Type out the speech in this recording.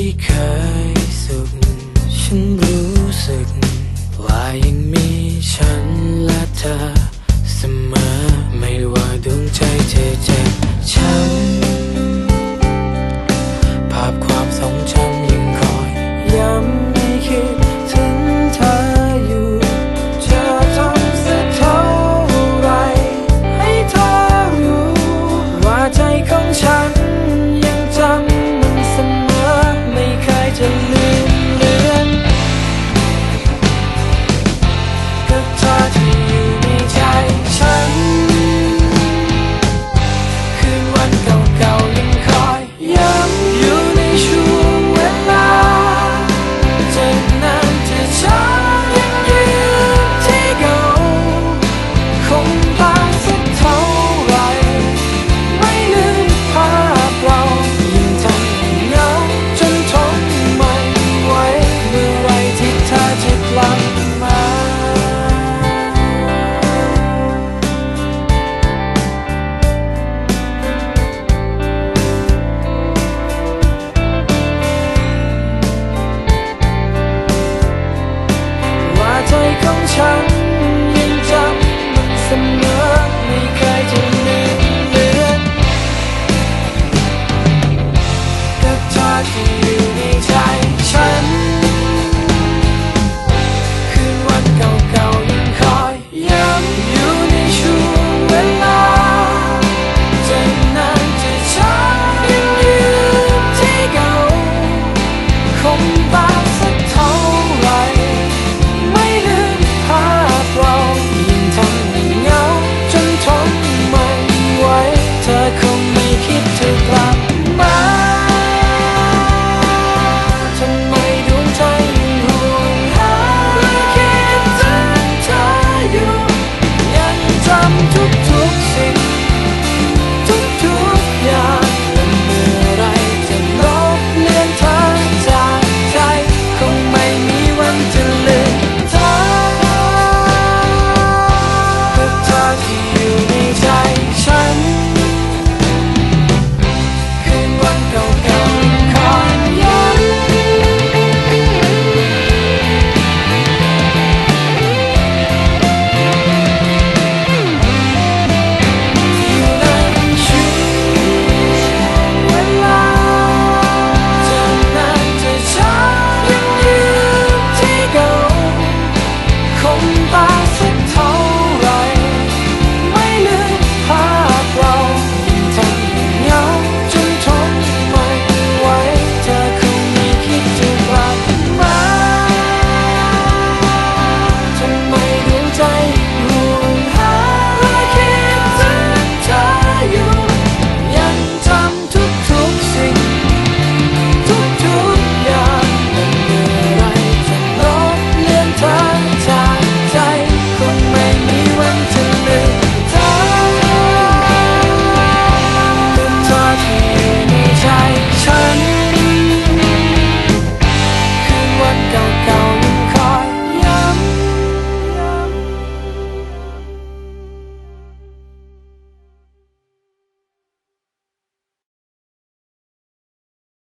ที่เคยสุข ฉันรู้สึก ว่ายังมีฉันและเธอ เสมอไม่ว่าดวงใจเธอจะ ฉันยังจำมันเสมอไม่เคยจะลืมเลืกับเธอที่